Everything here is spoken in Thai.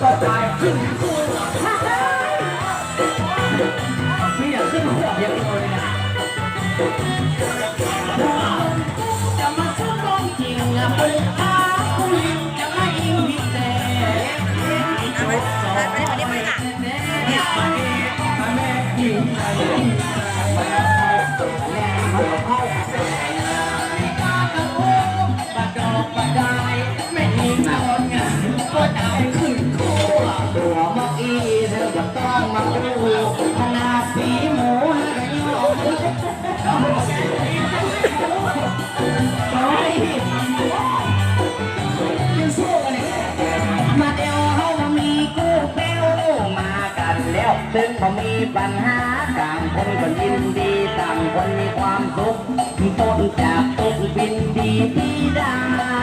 ก็ตายขึ้นกูไม่อยากขึ้นหัวอยังเดียวลยนะจะมาชื่อบร้องจริงอะเป็นภาพผู้หญิงจะไม่อิงพิเศไมาดิมาดิมาดิมาดิมาดิมาดิมาดิ จะต้องมาดูขนาดสีหมูให้ยอมโอ้ยยังสู้กันอีกมาเดียวเฮามีกู้เปลวมากันแล้วถึงพอมีปัญหาต่างคนก็ยินดีต่างคนมีความสุขต้นจากตกบินดีที่ดาดา